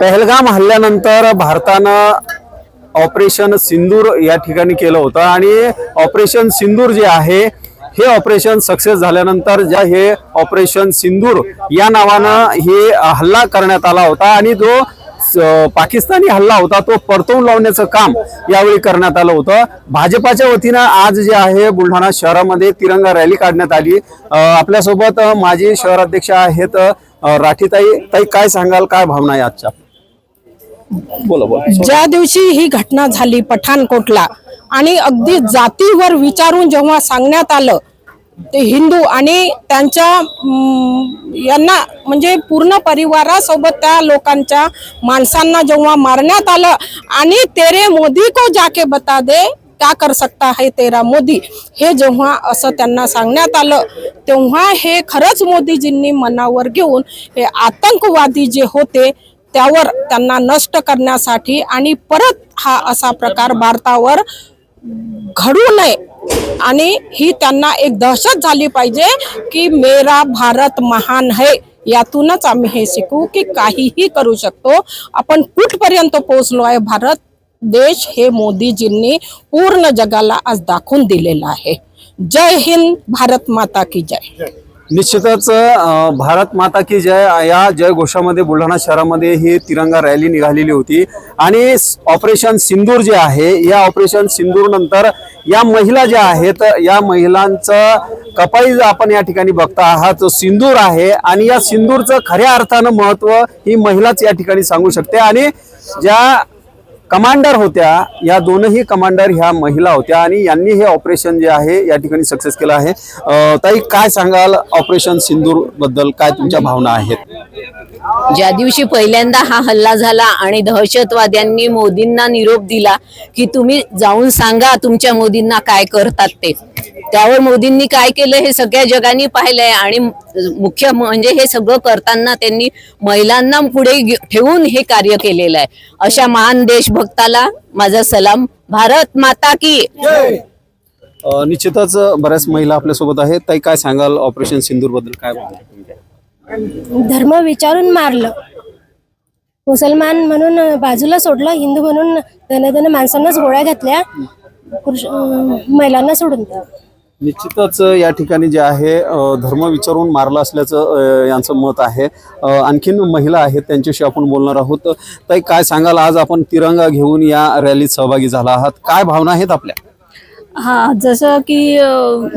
पहलगाम हल्ल्यानंतर भारतानं ऑपरेशन सिंदूर या ठिकाणी केलं होतं आणि ऑपरेशन सिंदूर जे आहे हे ऑपरेशन सक्सेस झाल्यानंतर ज्या हे ऑपरेशन सिंदूर या नावानं हे हल्ला करण्यात आला होता आणि जो पाकिस्तानी हल्ला होता तो परतवून लावण्याचं काम यावेळी करण्यात आलं होतं. भाजपाच्या वतीनं आज जे आहे बुलढाणा शहरामध्ये तिरंगा रॅली काढण्यात आली. आपल्यासोबत माजी शहराध्यक्ष आहेत राठीताई. ताई काय सांगाल काय भावना आहे आजच्या? बोला बोला. ज्या दिवशी ही घटना झाली पठाणकोटला आणि अगदी जातीवर विचारून जेव्हा सांगण्यात आलं ते हिंदू आणि त्यांच्या यांना म्हणजे पूर्ण परिवारासोबत त्या लोकांच्या माणसांना जेव्हा मारण्यात आलं आणि तेरे मोदी को जाके बता दे क्या कर सकता है तेरा मोदी? हे जेव्हा असं त्यांना सांगण्यात आलं तेव्हा हे खरंच मोदीजींनी मनावर घेऊन हे आतंकवादी जे होते त्यावर त्यांना नष्ट करण्यासाठी आणि परत हा असा प्रकार भारतावर घडू नये. आणि ही त्यांना एक दहशत झाली पाहिजे की मेरा भारत महान है. यातूनच आम्ही हे शिकू की काहीही करू शकतो. आपण कुठपर्यंत पोहोचलो आहे? भारत देश हे मोदीजींनी पूर्ण जगाला आज दाखवून दिलेलं आहे. जय हिंद भारत माता की जय. निश्चितच भारत माता की जय या जय घोषामध्ये बुलढाणा शहरामध्ये ही तिरंगा रॅली निघालेली होती. आणि ऑपरेशन सिंदूर जे आहे या ऑपरेशन सिंदूर नंतर या महिला ज्या आहेत या महिलांचं कपाई आपण या ठिकाणी बघता आहात जो सिंदूर आहे. आणि या सिंदूरचं खऱ्या अर्थानं महत्त्व ही महिलाच या ठिकाणी सांगू शकते. आणि ज्या कमांडर होत्या या दोनही कमांडर ह्या महिला होत्या आणि यांनी हे ऑपरेशन जे आहे या ठिकाणी सक्सेस केलं आहे. ताई काय सांगाल ऑपरेशन सिंदूरबद्दल काय तुमच्या भावना आहेत? ज्या दिवशी पहिल्यांदा हा हल्ला झाला आणि दहशतवाद्यांनी मोदींना निरोप दिला की तुम्ही जाऊन सांगा तुमच्या मोदींना काय करतात ते. त्यावर मोदींनी काय केलं हे सगळ्या जगाने पाहिलंय आणि मुख्य म्हणजे हे सगळं करताना त्यांनी महिलांना पुढे ठेवून हे कार्य केलेलं आहे. अशा महान देशभक्ताला माझा सलाम. भारत माता की निश्चितच बऱ्याच महिला आपल्यासोबत आहेत. ताई काय सांगाल ऑपरेशन सिंदूरबद्दल काय धर्म विचारून मारलं. मुसलमान म्हणून बाजूला सोडलं हिंदू म्हणून त्याने त्याने माणसांनाच गोळ्या घातल्या पुरुष महिलांना सोडून. निश्चितच या ठिकाणी जे आहे धर्म विचारून मारला असल्याचं यांचं मत आहे. आणखीन महिला आहेत त्यांच्याशी आपण बोलणार आहोत. ताई काय सांगाल? आज आपण तिरंगा घेऊन या रॅलीत सहभागी झाला आहात. काय भावना आहेत आपल्या? हा जसं की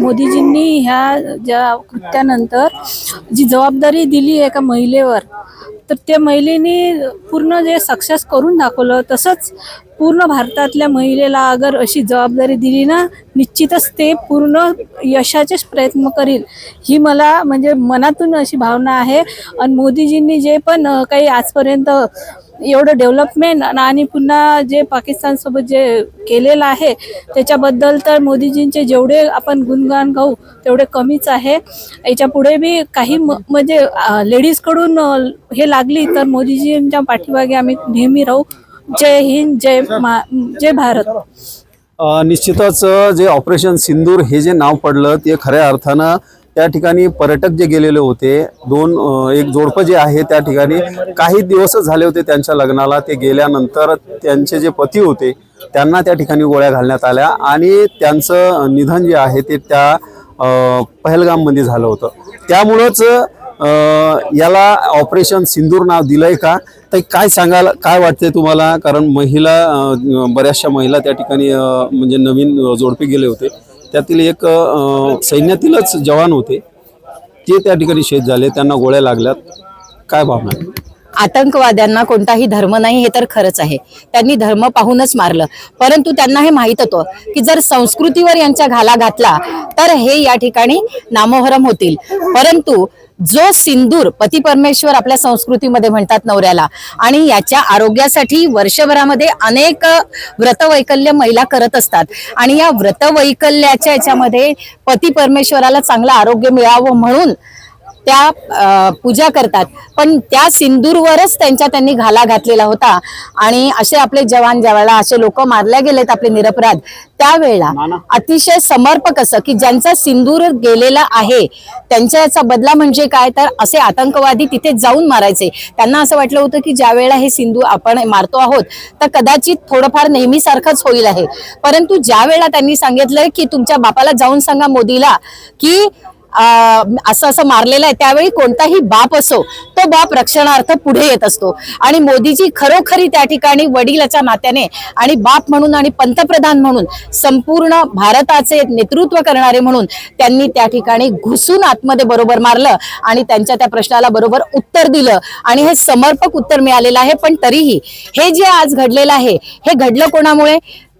मोदीजींनी ह्या ज्या कृत्यानंतर जी जबाबदारी दिली एका महिलेवर तर त्या महिलेने पूर्ण जे सक्सेस करून दाखवलं तसंच पूर्ण भारतातल्या महिलेला अगर अशी जबाबदारी दिली ना निश्चितच ते पूर्ण यशाचेच प्रयत्न करील. ही मला म्हणजे मनातून अशी भावना आहे. आणि मोदीजींनी जे पण काही आजपर्यंत एवढं डेव्हलपमेंट आणि पुन्हा जे पाकिस्तानसोबत जे केलेलं आहे त्याच्याबद्दल तर मोदीजींचे जेवढे आपण गुणगान गाऊ तेवढे कमीच आहे. याच्यापुढे बी काही म्हणजे लेडीजकडून हे लागली तर मोदीजींच्या पाठीमागे आम्ही नेहमी राहू. जय हिंद जय मा जय भारत. निश्चितच जे ऑपरेशन सिंदूर हे जे नाव पडलं ते खऱ्या अर्थानं त्या ठिकाणी पर्यटक जे गेलेले होते दोन एक जोडपं जे आहे त्या ठिकाणी काही दिवसच झाले होते त्यांच्या लग्नाला. ते गेल्यानंतर त्यांचे जे पती होते त्यांना त्या ठिकाणी गोळ्या घालण्यात आल्या आणि त्यांचं निधन जे आहे ते त्या पहलगाममध्ये झालं होतं. त्यामुळंच याला ऑपरेशन सिंदूर नाव दिलंय का? तर काय सांगायला काय वाटते तुम्हाला? कारण महिला बऱ्याचशा महिला त्या ठिकाणी म्हणजे नवीन जोडपे गेले होते. त्यातील एक सैन्यातीलच जवान होते. ते त्या ठिकाणी शहीद झाले त्यांना गोळ्या लागल्यात. काय भावना आतंकवाद्यांना कोणताही धर्म नाही हे तर खरंच आहे. त्यांनी धर्म पाहूनच मारलं. परंतु त्यांना हे माहीत होतं की जर संस्कृतीवर यांच्या घाला घातला तर हे या ठिकाणी नामोहरम होतील. परंतु जो सिंदूर पती परमेश्वर आपल्या संस्कृतीमध्ये म्हणतात नवऱ्याला आणि याच्या आरोग्यासाठी वर्षभरामध्ये अनेक व्रतवैकल्य महिला करत असतात आणि या व्रतवैकल्याच्या याच्यामध्ये पती परमेश्वराला चांगलं आरोग्य मिळावं म्हणून त्या पूजा करतात. पण त्या सिंदूरवरच त्यांच्या त्यांनी घाला घातलेला होता. आणि असे आपले जवान ज्यावेळेला असे लोक मारल्या गेलेत आपले निरपराध. त्यावेळेला अतिशय समर्पक असं की ज्यांचा सिंदूर गेलेला आहे त्यांच्या याचा बदला म्हणजे काय? तर असे आतंकवादी तिथे जाऊन मारायचे. त्यांना असं वाटलं होतं की ज्या वेळेला हे सिंधू आपण मारतो आहोत तर कदाचित थोडंफार नेहमीसारखंच होईल आहे. परंतु ज्या वेळेला त्यांनी सांगितलंय की तुमच्या बापाला जाऊन सांगा मोदीला की असं असं मारलेलं आहे त्यावेळी कोणताही बाप असो तो बाप रक्षणार्थ पुढे येत असतो. आणि मोदीजी खरोखरी त्या ठिकाणी वडिलाच्या नात्याने आणि बाप म्हणून आणि पंतप्रधान म्हणून संपूर्ण भारताचे नेतृत्व करणारे म्हणून त्यांनी त्या ठिकाणी घुसून आतमध्ये बरोबर मारलं आणि त्यांच्या त्या प्रश्नाला बरोबर उत्तर दिलं. आणि हे समर्पक उत्तर मिळालेलं आहे पण तरीही हे जे आज घडलेलं आहे हे घडलं कोणामुळे?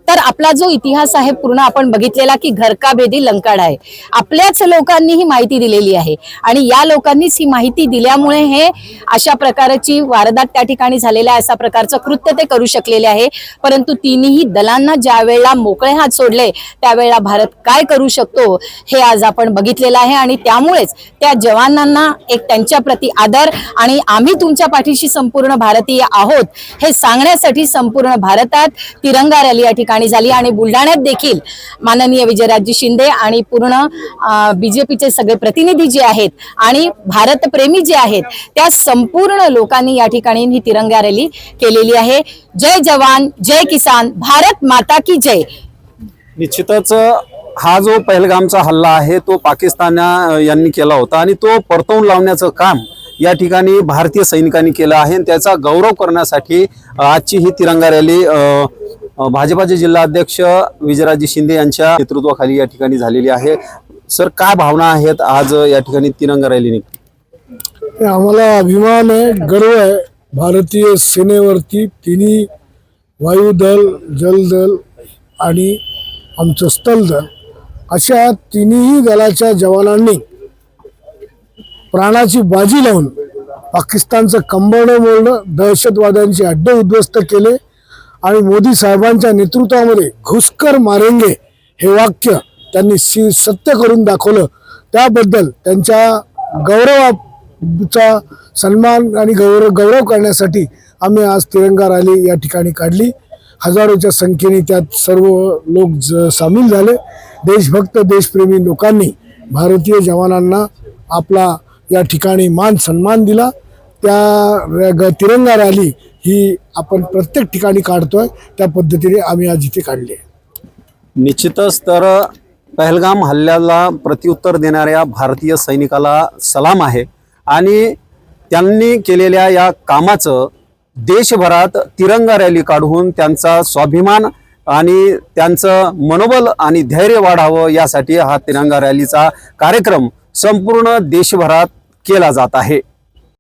तर आपला जो इतिहास आहे पूर्ण आपण बघितलेला की घरकाभेदी लंकाड आहे. आपल्याच लोकांनी ही माहिती दिलेली आहे. आणि या लोकांनीच ही माहिती दिल्यामुळे हे अशा प्रकारची वारदात त्या ठिकाणी झालेल्या आहे, अशा प्रकारचं कृत्य ते करू शकलेले आहे. परंतु तिन्ही दलांना ज्या वेळेला मोकळे हात सोडले त्यावेळेला भारत काय करू शकतो हे आज आपण बघितलेलं आहे. आणि त्यामुळेच त्या जवानांना एक त्यांच्याप्रती आदर आणि आम्ही तुमच्या पाठीशी संपूर्ण भारतीय आहोत हे सांगण्यासाठी संपूर्ण भारतात तिरंगा रॅली या ठिकाणी झाली आणि बुलढाण्यात देखील माननीय विजयराजजी शिंदे आणि पूर्ण बीजेपीचे सगळे प्रतिनिधी जे आहेत आणि भारतप्रेमी जे आहेत त्या संपूर्ण लोकांनी या ठिकाणी ही तिरंगा रॅली केलेली आहे. जय जवान जय किसान भारत माता की जय. निश्चितच हा जो पहलगामचा हल्ला आहे तो पाकिस्तान यांनी केला होता आणि तो परतवून लावण्याचं काम या ठिकाणी भारतीय सैनिकांनी केलं आहे. आणि त्याचा गौरव करण्यासाठी आजची ही तिरंगा रॅली भाजपाचे जिल्हा अध्यक्ष विजयराजे शिंदे यांच्या नेतृत्वाखाली या ठिकाणी झालेली आहे. सर काय भावना आहेत आज या ठिकाणी तिरंगा रॅली निघते आम्हाला अभिमान आहे गर्व आहे. भारतीय सेनेवरती तिन्ही वायुदल जलदल आणि आमचं स्थलदल अशा तिन्ही दलाच्या जवानांनी प्राणाची बाजी लावून पाकिस्तानचं कंबरडं मोडणं दहशतवाद्यांचे अड्डे उद्ध्वस्त केले. आणि मोदी साहेबांच्या नेतृत्वामध्ये घुसकर मारेंगे हे वाक्य त्यांनी सी सत्य करून दाखवलं. त्याबद्दल त्यांच्या गौरवाचा सन्मान आणि गौरव गौरव करण्यासाठी आम्ही आज तिरंगा रॅली या ठिकाणी काढली. हजारोच्या संख्येने त्यात सर्व लोक ज सामील झाले. देशभक्त देशप्रेमी लोकांनी भारतीय जवानांना आपला या ठिकाणी मान सन्मान दिला. त्या ग- तिरंगा रॅली ही आपण प्रत्येक ठिकाणी काढतोय त्या पद्धतीने आम्ही आज इथे काढले. निश्चितच तर पहलगाम हल्ल्याला प्रत्युत्तर देणाऱ्या भारतीय सैनिकाला सलाम आहे आणि त्यांनी केलेल्या या कामाचं देशभरात तिरंगा रॅली काढून त्यांचा स्वाभिमान आणि त्यांचं मनोबल आणि धैर्य वाढावं यासाठी हा तिरंगा रॅलीचा कार्यक्रम संपूर्ण देशभरात केला जात आहे.